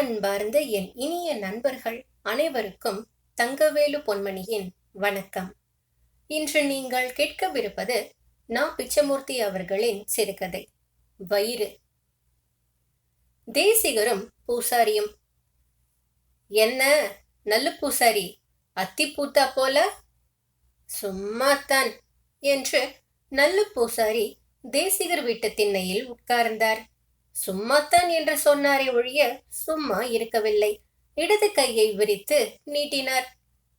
அன்பார்ந்த என் இனிய நண்பர்கள் அனைவருக்கும் தங்கவேலு பொன்மணியின் வணக்கம். இன்று நீங்கள் கேட்கவிருப்பது நா. பிச்சமூர்த்தி அவர்களின் சிறுகதை வயிறு. தேசிகரும் பூசாரியும் என்ன? நல்ல பூசாரி அத்தி பூத்தா போல? சும்மாத்தான் என்று நல்ல பூசாரி தேசிகர் வீட்டு திண்ணையில் உட்கார்ந்தார். சும்மாத்தான் என்று சொன்னாரே ஒழிய சும்மா இருக்கவில்லை. இடது கையை விரித்து நீட்டினார்.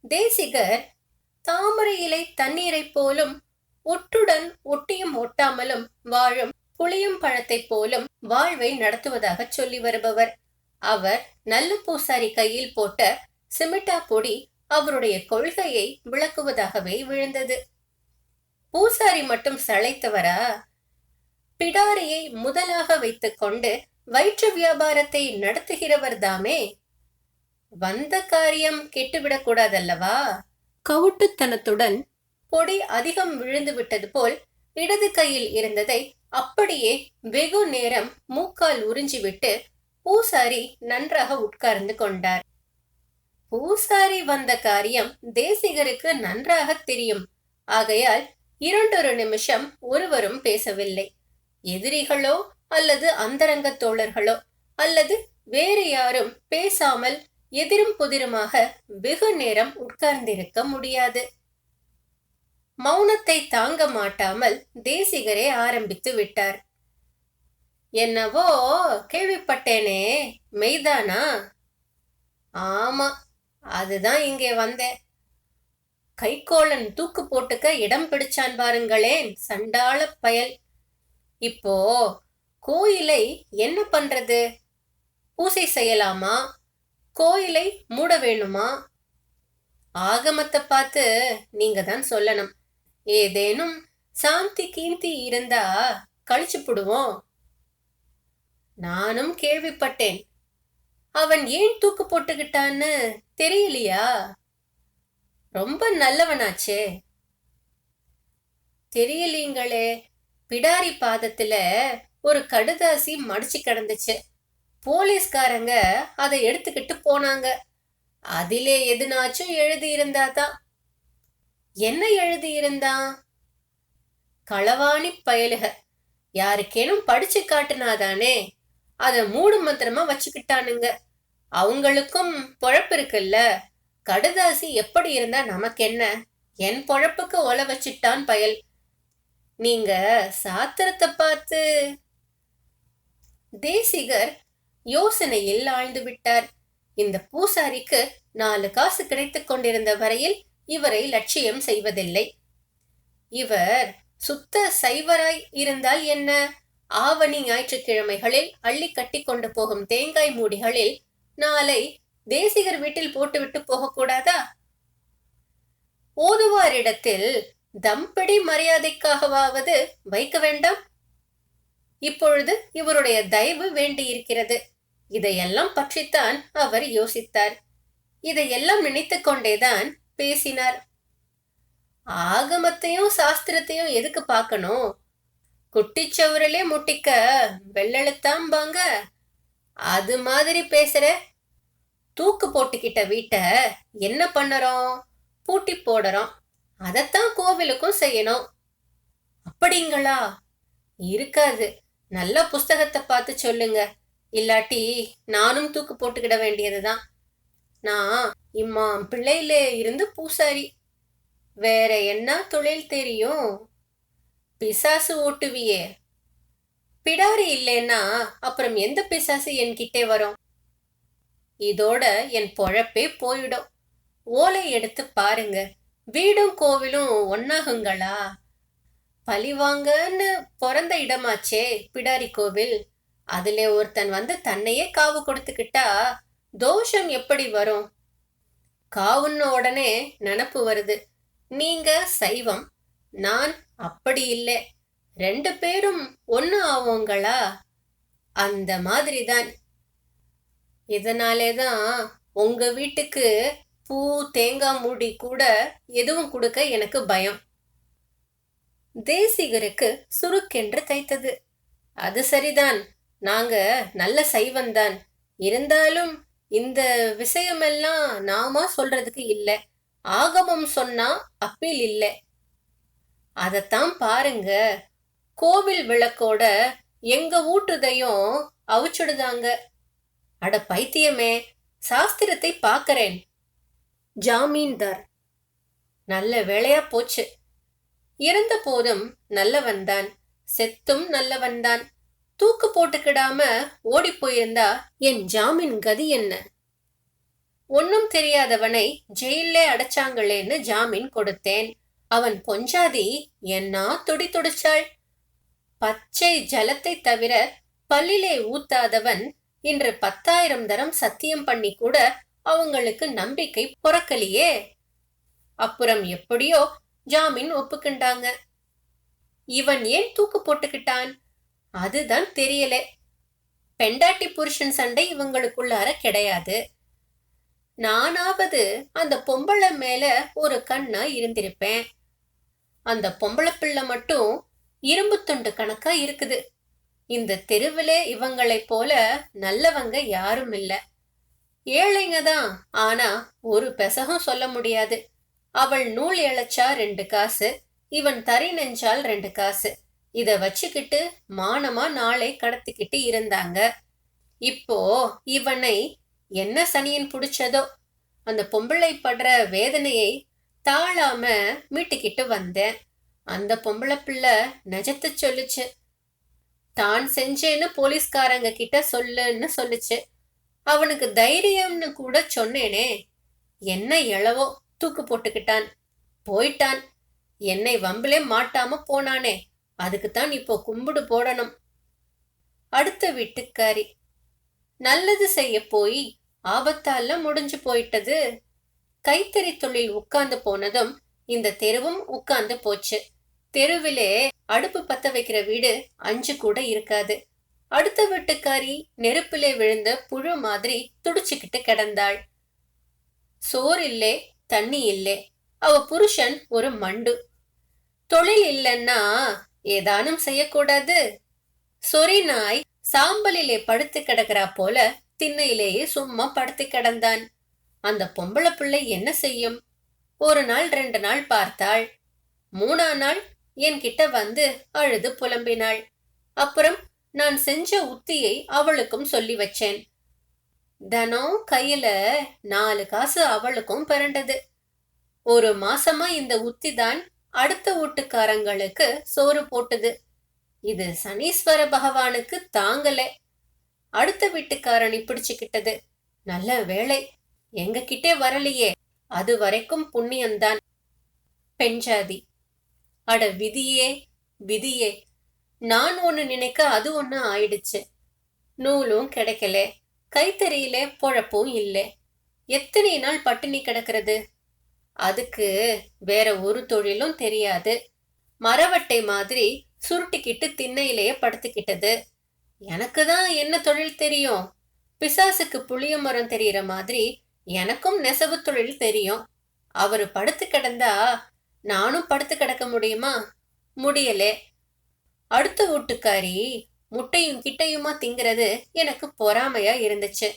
தேசிகர் தாமரை இலை தண்ணீரைப் போலும் ஒட்டுடன் ஒட்டியும் ஒட்டாமலும் வாழும் புளியும் பழத்தைப் போலும் வாழ்வை நடத்துவதாக சொல்லி வருபவர். அவர் நல்ல பூசாரி கையில் போட்ட சிமிட்டா பொடி அவருடைய கொள்கையை விளக்குவதாகவே விழுந்தது. பூசாரி மட்டும் சளைத்தவரா? பிடாரியை முதலாக வைத்துக்கொண்டு வயிற்று வியாபாரத்தை நடத்துகிறவர் தாமே. வந்த காரியம் கெட்டுவிடக் கூடாதல்லவா? கவுட்டுத்தனத்துடன் பொடி அதிகம் விழுந்து விட்டது போல் இடது கையில் இருந்ததை அப்படியே வெகு நேரம் மூக்கால் உறிஞ்சிவிட்டு பூசாரி நன்றாக உட்கார்ந்து கொண்டார். பூசாரி வந்த காரியம் தேசிகருக்கு நன்றாக தெரியும். ஆகையால் இரண்டொரு நிமிஷம் ஒருவரும் பேசவில்லை. எதிரிகளோ அல்லது அந்தரங்க தோழர்களோ அல்லது வேறு யாரும் பேசாமல் எதிரும் புதிருமாக வெகு நேரம் உட்கார்ந்திருக்க முடியாது. மௌனத்தை தாங்க மாட்டாமல் தேசிகரே ஆரம்பித்து விட்டார். என்னவோ கேள்விப்பட்டேனே மெய்தானா? ஆமா அதுதான் இங்கே வந்தேன். கைகோளன் தூக்கு போட்டுக்க இடம் பிடிச்சான் பாருங்களேன் சண்டாள பயல். இப்போ கோயிலை என்ன பண்றது? பூசை செய்யலாமா? கோயிலை மூட வேணுமா ஆகமத்தை பார்த்து நீங்க தான் சொல்லணும். ஏதேனும் சாந்தி கீர்த்தி இருந்தா கழிச்சு போடுவோம். நானும் கேள்விப்பட்டேன். அவன் ஏன் தூக்கு போட்டுக்கிட்டான்னு தெரியலையா? ரொம்ப நல்லவனாச்சே. தெரியலீங்களே பிடாரி பாதத்துல ஒரு கடுதாசி மடிச்சு கிடந்துச்சு. போலீஸ்காரங்க அதை எடுத்துக்கிட்டு போனாங்க. அதிலே எதுனாச்சும் எழுதி இருந்தாதான் என்ன எழுதி இருந்தான் களவாணி பயலுக. யாருக்கேனும் படிச்சு காட்டுனாதானே? அதை மூடு மந்திரமா வச்சுக்கிட்டானுங்க. அவங்களுக்கும் பொழப்பு இருக்குல்ல? கடுதாசி எப்படி இருந்தா நமக்கு என்ன என் பொழப்புக்கு ஒல வச்சிட்டான் பயல். நீங்க சாத்திரத்தை பார்த்து. தேசிகர் யோசனையில் ஆழ்ந்து விட்டார். இந்த பூசாரிக்கு நாலு காசு கிடைத்துக் கொண்டிருந்த வரையில் இவரை லட்சியம் செய்வதில்லை. இவர் சுத்த சைவராய் இருந்தால் என்ன? ஆவணி ஞாயிற்றுக்கிழமைகளில் அள்ளி கட்டி கொண்டு போகும் தேங்காய் மூடிகளில் நாளை தேசிகர் வீட்டில் போட்டுவிட்டு போகக்கூடாதா? ஓதுவாரிடத்தில் தம்படி மரியாதைக்காகவாவது வைக்க வேண்டாம்? இப்பொழுது இவருடைய தயவு வேண்டியிருக்கிறது. இதையெல்லாம் பற்றித்தான் அவர் யோசித்தார். இதையெல்லாம் நினைத்து கொண்டேதான் பேசினார். ஆகமத்தையும் சாஸ்திரத்தையும் எதுக்கு பார்க்கணும்? குட்டிச்சவரிலே முட்டிக்க வெள்ளெழுத்தாம்பாங்க அது மாதிரி பேசுற. தூக்கு போட்டுக்கிட்ட வீட்டை என்ன பண்ணறோம்? பூட்டி போடுறோம். அதைத்தான் கோவிலுக்கும் செய்யணும். அப்படிங்களா? இருக்காது. நல்ல புஸ்தகத்தை பார்த்து சொல்லுங்க. இல்லாட்டி நானும் தூக்கு போட்டுக்கிட வேண்டியதுதான். நான் இம்மா பிள்ளையில இருந்து பூசாரி. வேற என்ன தொழில் தெரியும்? பிசாசு ஓட்டுவியே. பிடாரி இல்லைன்னா அப்புறம் எந்த பிசாசு என்கிட்டே வரும்? இதோட என் பொழப்பே போயிடும். ஓலை எடுத்து பாருங்க. வீடும் கோவிலும் ஒன்னாகுங்களா பழிவாங்கன்னு பிறந்த இடமாச்சே பிடாரி கோவில். அதுல ஒருத்தன் வந்து தன்னையே காவு கொடுத்துக்கிட்டா தோஷம் எப்படி வரும்? காவுன்னு உடனே நினப்பு வருது. நீங்க சைவம் நான் அப்படி இல்லை. ரெண்டு பேரும் ஒண்ணு ஆவோங்களா? அந்த மாதிரி தான் இதனாலே தான் உங்க வீட்டுக்கு பூ தேங்காய் மூடி கூட எதுவும் கொடுக்க எனக்கு பயம். தேசிகருக்கு சுருக்கென்று தைத்தது. அது சரிதான். நாங்க நல்ல சைவந்தான் இருந்தாலும் இந்த விஷயமெல்லாம் நாம சொல்றதுக்கு இல்லை. ஆகமம் சொன்னா அப்பீல் இல்லை. அதைத்தான் பாருங்க. கோவில் விளக்கோட எங்க வீட்டுதையும் அவிச்சுடுதாங்க. அட பைத்தியமே சாஸ்திரத்தை பார்க்கறேன் ஜாமீன்தார். நல்ல வேளையா போச்சு. இறந்த போதும் நல்லவன்தான் செத்தும் நல்லவன்தான். தூக்கு போட்டுக்கிடாம ஓடி போயிருந்தா என் ஜாமீன் கதி என்ன? ஒன்னும் தெரியாதவனை ஜெயிலே அடைச்சாங்களேன்னு ஜாமீன் கொடுத்தேன். அவன் பொஞ்சாதி என்ன துடி துடிச்சாள்? பச்சை ஜலத்தை தவிர பல்லிலே ஊத்தாதவன் இன்று பத்தாயிரம் தரம் சத்தியம் பண்ணி கூட அவங்களுக்கு நம்பிக்கை பிறக்கலையே. அப்புறம் எப்படியோ ஜாமீன் ஒப்புக்கிண்டாங்க. இவன் ஏன் தூக்கு போட்டுக்கிட்டான்? அதுதான் தெரியல. பெண்டாட்டி புருஷன் சண்டை இவங்களுக்குள்ளார கிடையாது. நானாவது அந்த பொம்பளை மேல ஒரு கண்ணா இருந்திருப்பேன். அந்த பொம்பளை பிள்ளை மட்டும் இரும்பு துண்டு கணக்கா இருக்குது. இந்த தெருவிலே இவங்களைப் போல நல்லவங்க யாரும் இல்லை. ஏழைங்க தான். ஆனா ஒரு பெசகம் சொல்ல முடியாது. அவள் நூல் இழைச்சா ரெண்டு காசு இவன் தறி நெஞ்சால் ரெண்டு காசு. இத வச்சுக்கிட்டு மானமா நாளை கடத்திக்கிட்டு இருந்தாங்க. இப்போ இவனை என்ன சனியன் புடிச்சதோ? அந்த பொம்பளை படுற வேதனையை தாழாம மீட்டுக்கிட்டு வந்தேன். அந்த பொம்பளை பிள்ளை நெஜத்தை சொல்லுச்சு. தான் செஞ்சேன்னு போலீஸ்காரங்க கிட்ட சொல்லுன்னு சொல்லுச்சு. அவனுக்கு தைரியம்னு கூட சொன்னேனே. என்ன எழவோ தூக்கு போட்டுக்கிட்டான். போயிட்டான். என்னை வம்பிலே மாட்டாம போனானே. அதுக்குத்தான் இப்போ கும்பிடு போடணும். அடுத்த வீட்டுக்காரி. நல்லது செய்ய போய் ஆபத்தால முடிஞ்சு போயிட்டது. கைத்தறி தொழில் உட்கார்ந்து போனதும் இந்த தெருவும் உட்கார்ந்து போச்சு. தெருவிலே அடுப்பு பத்த வைக்கிற வீடு அஞ்சு கூட இருக்காது. அடுத்த வீட்டுக்காரி நெருப்பிலே விழுந்த புழு மாதிரி துடிச்சுக்கிட்டு கிடந்தாள். சோறு இல்லே தண்ணி இல்லே அவ புருஷன் ஒரு மண்டு. தொழில் இல்லைன்னா ஏதானும் செய்யக்கூடாது. சொறி நாய் சாம்பலிலே படுத்து கிடக்கிறா போல திண்ணையிலேயே சும்மா படுத்து கிடந்தான். அந்த பொம்பளை பிள்ளை என்ன செய்யும்? ஒரு நாள் ரெண்டு நாள் பார்த்தாள். மூணா நாள் என்கிட்ட வந்து அழுது புலம்பினாள். அப்புறம் நான் செஞ்ச உத்தியை அவளுக்கும் சொல்லி வச்சேன். தனம் கையில நாலு காசு அவளுக்கும் பிறண்டது ஒரு மாசமா இந்த உத்தி தான் அடுத்த வீட்டுக்காரங்களுக்கு சோறு போட்டது. இது சனீஸ்வர பகவானுக்கு தாங்கல. அடுத்த வீட்டுக்காரனை பிடிச்சுக்கிட்டது நல்ல வேலை எங்க கிட்டே வரலையே. அது வரைக்கும் புண்ணியம்தான். பெஞ்சாதி அட விதியே விதியே. நான் ஒன்று நினைக்க அது ஒன்று ஆயிடுச்சு. நூலும் கிடைக்கல. கைத்தறியில பொழப்பும் இல்லை. எத்தனை நாள் பட்டினி கிடக்கிறது? அதுக்கு வேற ஒரு தொழிலும் தெரியாது. மரவட்டை மாதிரி சுருட்டிக்கிட்டு திண்ணையிலேயே படுத்துக்கிட்டது. எனக்கு தான் என்ன தொழில் தெரியும்? பிசாசுக்கு புளிய மரம் தெரியற மாதிரி எனக்கும் நெசவு தொழில் தெரியும். அவரு படுத்து கிடந்தா நானும் படுத்து கிடக்க முடியுமா? முடியலே. அடுத்த வீட்டுக்காரி முட்டையும் கிட்டையுமா திங்கிறது எனக்கு பொறாமையா இருந்துச்சு.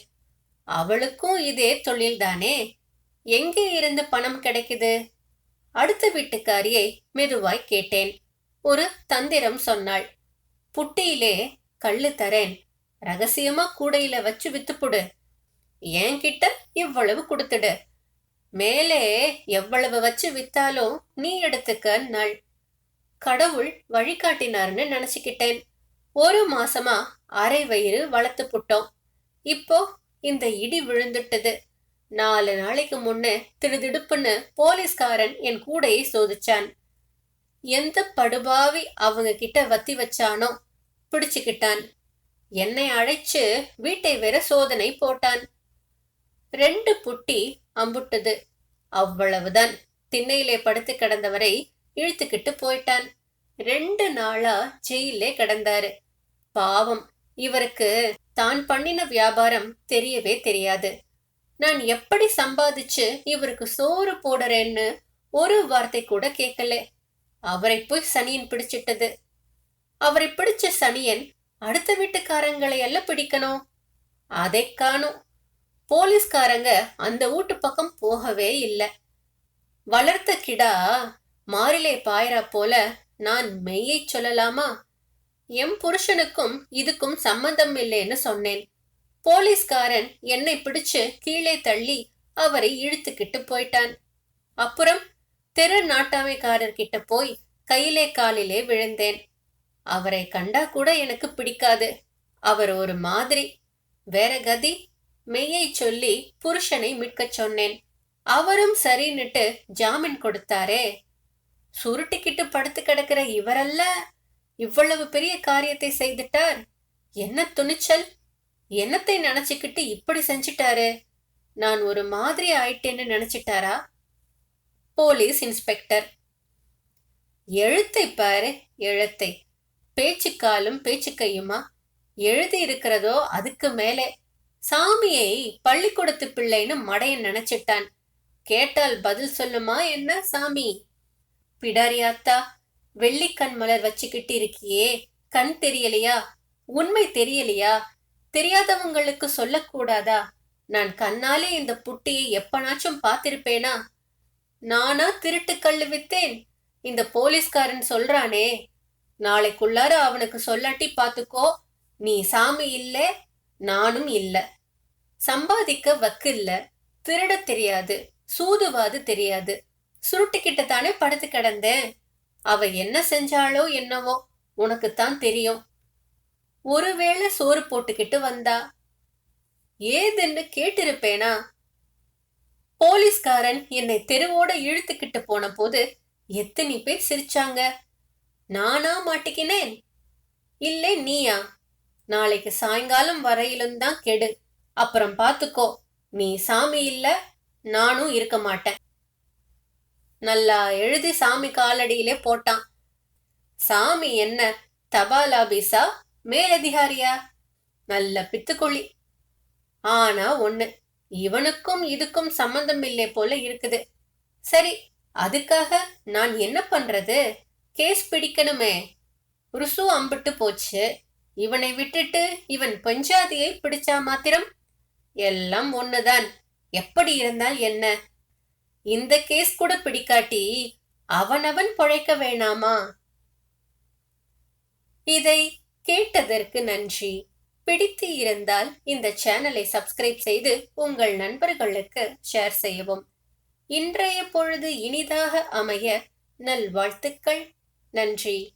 அவளுக்கும் இதே தொழில் தானே எங்கே இருந்து பணம் கிடைக்குது? அடுத்த வீட்டுக்காரியை மெதுவாய் கேட்டேன். ஒரு தந்திரம் சொன்னாள். புட்டியிலே கள்ளு தரேன். ரகசியமா கூடையில வச்சு வித்துப்புடு. என்கிட்ட இவ்வளவு கொடுத்துடு. மேலே எவ்வளவு வச்சு வித்தாலும் நீ எடுத்துக்க நாள் கடவுள் வழிகாட்டினார்னு நினைச்சுக்கிட்டேன். ஒரு மாசமா அரை வயிறு வளர்த்து புட்டோம். இப்போ இந்த இடி விழுந்துட்டது. நாலு நாளைக்கு முன்ன திடுதிடுப்புன்னு போலீஸ்காரன் என் கூடையை சோதிச்சான். எந்த படுபாவி அவங்க கிட்ட வத்தி வச்சானோ பிடிச்சுக்கிட்டான். என்னை அழைச்சு வீட்டை வேற சோதனை போட்டான். ரெண்டு புட்டி அம்புட்டது. அவ்வளவுதான். திண்ணையிலே படுத்து கிடந்தவரை இழுத்துக்கிட்டு போயிட்டான். ரெண்டு நாளா ஜெயிலே கிடந்தாரு. பாவம் இவருக்கு தான் பண்ணின வியாபாரம் தெரியவே தெரியாது. நான் எப்படி சம்பாதிச்சு இவருக்கு சோறு போடுறேன்னு ஒரு வார்த்தை கூட கேட்கல. அவரை போய் சனியன் பிடிச்சிட்டது. அவரை பிடிச்ச சனியன் அடுத்த வீட்டுக்காரங்களை எல்லாம் பிடிக்கணும்? அதை காணும். போலீஸ்காரங்க அந்த வீட்டு பக்கம் போகவே இல்லை. வளர்த்த கிடா மாறிலே பாயரா போல நான் மெய்யை சொல்லலாமா? எம் புருஷனுக்கும் இதுக்கும் சம்மந்தம் இல்லைன்னு சொன்னேன். போலீஸ்காரன் என்னை பிடிச்சு கீழே தள்ளி அவரை இழுத்துக்கிட்டு போயிட்டான். அப்புறம் தெரு நாட்டாமைக்காரர்கிட்ட போய் கையிலே காலிலே விழுந்தேன். அவரை கண்டா கூட எனக்கு பிடிக்காது. அவர் ஒரு மாதிரி. வேற கதி. மெய்யை சொல்லி புருஷனை மீட்கச் சொன்னேன். அவரும் சரின்னுட்டு ஜாமீன் கொடுத்தாரே. சுருட்டிக்கிட்டு படுத்து கிடக்கிற இவரல்ல இவ்வளவு பெரிய காரியத்தை செய்துட்டார். என்ன துணிச்சல்? என்னத்தை நினைச்சுக்கிட்டு இப்படி செஞ்சிட்டாரு? நான் ஒரு மாதிரி ஆயிட்டேன்னு நினைச்சிட்டாரா? Police inspector. எழுத்தை பாரு எழுத்தை. பேச்சுக்காலும் பேச்சுக்கையுமா? எழுதி இருக்கிறதோ அதுக்கு மேலே. சாமியை பள்ளிக்கூடத்து பிள்ளைன்னு மடையன் நினைச்சிட்டான். கேட்டால் பதில் சொல்லுமா என்ன சாமி? பிடாரியாத்தா வெள்ளிக்கண் மலர் வச்சுக்கிட்டு இருக்கியே கண் தெரியலையா? உண்மை தெரியலையா? தெரியாதவங்களுக்கு சொல்லக்கூடாதா? நான் கண்ணாலே இந்த புட்டியை எப்பனாச்சும் பார்த்திருப்பேனா? நானா திருட்டு கல்லு வித்தேன். இந்த போலீஸ்காரன் சொல்றானே நாளைக்குள்ளார அவனுக்கு சொல்லாட்டி பார்த்துக்கோ. நீ சாமி இல்ல நானும் இல்ல. சம்பாதிக்க வக்கு இல்ல திருட தெரியாது. சூதுவாது தெரியாது. சுருட்டிக்கிட்டு தானே படுத்து கிடந்தேன் அவ என்ன செஞ்சாளோ என்னவோ உனக்குத்தான் தெரியும். ஒருவேளை சோறு போட்டுக்கிட்டு வந்தா. ஏதுன்னு கேட்டிருப்பேனா? போலீஸ்காரன் என்னை தெருவோட இழுத்துக்கிட்டு போன போது எத்தனை பேர் சிரிச்சாங்க. நானா மாட்டிக்கினேன்? இல்லை நீயா? நாளைக்கு சாயங்காலம் வரையிலும் தான் கெடு. அப்புறம் பார்த்துக்கோ நீ சாமி இல்ல நானும் இருக்க மாட்டேன். நல்லா எழுதி சாமி காலடியிலே போட்டான். சாமி என்ன? தபால் ஆபீஸா? மேலதிகாரியா? நல்ல பித்துக்குழி. ஆனா ஒண்ணு இவனுக்கும் இதுக்கும் சம்பந்தம் இல்லை போல இருக்குது. சரி அதுக்காக நான் என்ன பண்றது? கேஸ் பிடிக்கணுமே. ருசு அம்பிட்டு போச்சு. இவனை விட்டுட்டு இவன் பஞ்சாதியை பிடிச்சா மாத்திரம்? எல்லாம் ஒண்ணுதான். எப்படி இருந்தால் என்ன? இந்த கேஸ் கூட பிடிக்காட்டி அவனவன் பொழைக்க வேணாமா? இதை கேட்டதற்கு நன்றி. பிடித்து இருந்தால் இந்த சேனலை சப்ஸ்கிரைப் செய்து உங்கள் நண்பர்களுக்கு ஷேர் செய்யவும். இன்றைய பொழுது இனிதாக அமைய நல்வாழ்த்துக்கள். நன்றி.